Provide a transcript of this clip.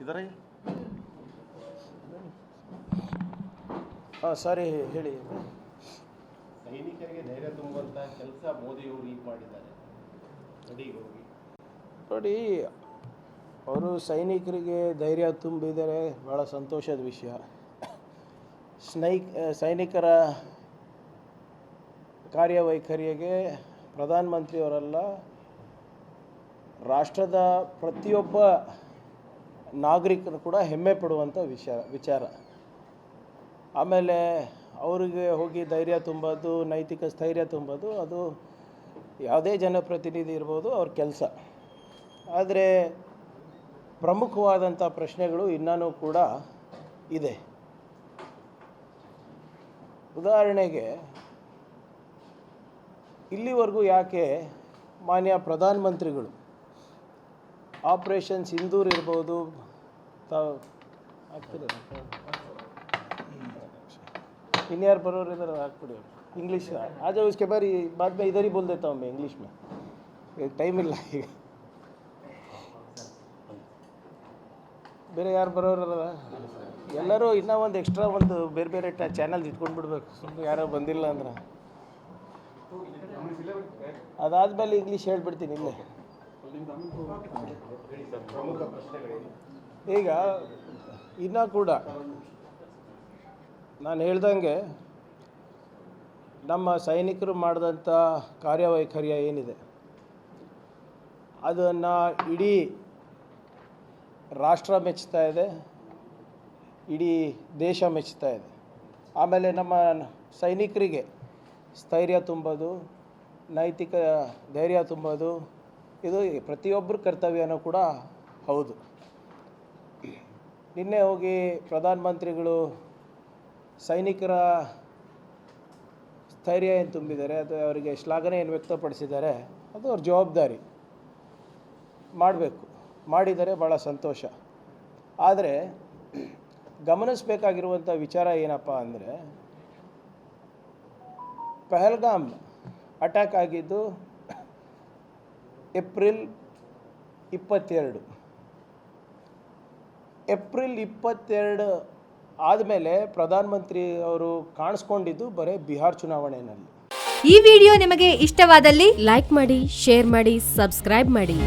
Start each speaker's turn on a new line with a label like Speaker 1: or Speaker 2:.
Speaker 1: ಇದಾರೆ?
Speaker 2: ಹಾಂ ಸಾರಿ ಹೇಳಿ.
Speaker 3: ಸೈನಿಕರಿಗೆ ಧೈರ್ಯ ತುಂಬುವಂಥ ಕೆಲಸ ಮೋದಿಯವರು ಈಗ ಮಾಡಿದ್ದಾರೆ.
Speaker 2: ನೋಡಿ ಅವರು ಸೈನಿಕರಿಗೆ ಧೈರ್ಯ ತುಂಬಿದರೆ ಭಾಳ ಸಂತೋಷದ ವಿಷಯ. ಸ್ನೈಕ್ ಸೈನಿಕರ ಕಾರ್ಯವೈಖರಿಗೆ ಪ್ರಧಾನಮಂತ್ರಿಯವರೆಲ್ಲ ರಾಷ್ಟ್ರದ ಪ್ರತಿಯೊಬ್ಬ ನಾಗರಿಕರು ಕೂಡ ಹೆಮ್ಮೆ ಪಡುವಂಥ ವಿಷಯ, ವಿಚಾರ. ಆಮೇಲೆ ಅವರಿಗೆ ಹೋಗಿ ಧೈರ್ಯ ತುಂಬೋದು, ನೈತಿಕ ಸ್ಥೈರ್ಯ ತುಂಬೋದು, ಅದು ಯಾವುದೇ ಜನಪ್ರತಿನಿಧಿ ಇರ್ಬೋದು, ಅವ್ರ ಕೆಲಸ. ಆದರೆ ಪ್ರಮುಖವಾದಂಥ ಪ್ರಶ್ನೆಗಳು ಇನ್ನೂ ಕೂಡ ಇದೆ. ಉದಾಹರಣೆಗೆ, ಇಲ್ಲಿವರೆಗೂ ಯಾಕೆ ಮಾನ್ಯ ಪ್ರಧಾನಮಂತ್ರಿಗಳು ಆಪ್ರೇಷನ್ ಸಿಂಧೂರ್ ಇರ್ಬೋದು. ತಾವು ಇನ್ಯಾರು ಬರೋರು ಇದ್ದಾರೆ ಹಾಕ್ಬಿಡಿ. ಇಂಗ್ಲೀಷ್ ಆಜೆ ಉಸ್ಕೆ ಬಾರಿ ಬಾದ್ ಇದರಿ ಬೋಲ್ ಒಮ್ಮೆ ಇಂಗ್ಲೀಷ್ ಮೇ ಟೈಮ್ ಇಲ್ಲ ಈಗ. ಬೇರೆ ಯಾರು ಬರೋರಲ್ಲ ಎಲ್ಲರೂ ಇನ್ನೂ ಒಂದು ಎಕ್ಸ್ಟ್ರಾ ಒಂದು ಬೇರೆ ಬೇರೆ ಟ ಚಾನಲ್ ಇಟ್ಕೊಂಡು ಬಿಡ್ಬೇಕು ಸುಮ್ಮನೆ ಯಾರೋ ಬಂದಿಲ್ಲ ಅಂದ್ರೆ. ಅದಾದ್ಮೇಲೆ ಇಂಗ್ಲೀಷ್ ಹೇಳ್ಬಿಡ್ತೀನಿ ಇಲ್ಲೇ. ಈಗ, ಇನ್ನೂ ಕೂಡ ನಾನು ಹೇಳ್ದಂಗೆ ನಮ್ಮ ಸೈನಿಕರು ಮಾಡಿದಂಥ ಕಾರ್ಯವೈಖರ್ಯ ಏನಿದೆ? ಅದನ್ನು ಇಡೀ ರಾಷ್ಟ್ರ ಮೆಚ್ಚುತ್ತಾ ಇದೆ, ಇಡೀ ದೇಶ ಮೆಚ್ಚುತ್ತಾ ಇದೆ. ಆಮೇಲೆ ನಮ್ಮ ಸೈನಿಕರಿಗೆ ಸ್ಥೈರ್ಯ ತುಂಬೋದು, ನೈತಿಕ ಧೈರ್ಯ ತುಂಬೋದು ಇದು ಪ್ರತಿಯೊಬ್ಬರ ಕರ್ತವ್ಯನೂ ಕೂಡ ಹೌದು. ನಿನ್ನೆ ಹೋಗಿ ಪ್ರಧಾನಮಂತ್ರಿಗಳು ಸೈನಿಕರ ಸ್ಥೈರ್ಯ ಏನು ತುಂಬಿದ್ದಾರೆ, ಅದು ಅವರಿಗೆ ಶ್ಲಾಘನೆ ಏನು ವ್ಯಕ್ತಪಡಿಸಿದ್ದಾರೆ, ಅದು ಅವ್ರ ಜವಾಬ್ದಾರಿ. ಮಾಡಬೇಕು. ಮಾಡಿದರೆ ಭಾಳ ಸಂತೋಷ. ಆದರೆ ಗಮನಿಸಬೇಕಾಗಿರುವಂಥ ವಿಚಾರ ಏನಪ್ಪ ಅಂದರೆ, ಪಹಲ್ಗಾಮ್ ಅಟ್ಯಾಕ್ ಆಗಿದ್ದು ಏಪ್ರಿಲ್ ಇಪ್ಪತ್ತೆರಡು. ಏಪ್ರಿಲ್ ಇಪ್ಪತ್ತೆರಡು ಆದಮೇಲೆ ಪ್ರಧಾನಮಂತ್ರಿ ಅವರು ಕಾಣಿಸ್ಕೊಂಡಿದ್ದು ಬರೀ ಬಿಹಾರ್ ಚುನಾವಣೆಯಲ್ಲಿ
Speaker 4: ಈ ವಿಡಿಯೋ ನಿಮಗೆ ಇಷ್ಟವಾದಲ್ಲಿ
Speaker 5: ಲೈಕ್ ಮಾಡಿ, ಶೇರ್ ಮಾಡಿ, ಸಬ್ಸ್ಕ್ರೈಬ್ ಮಾಡಿ.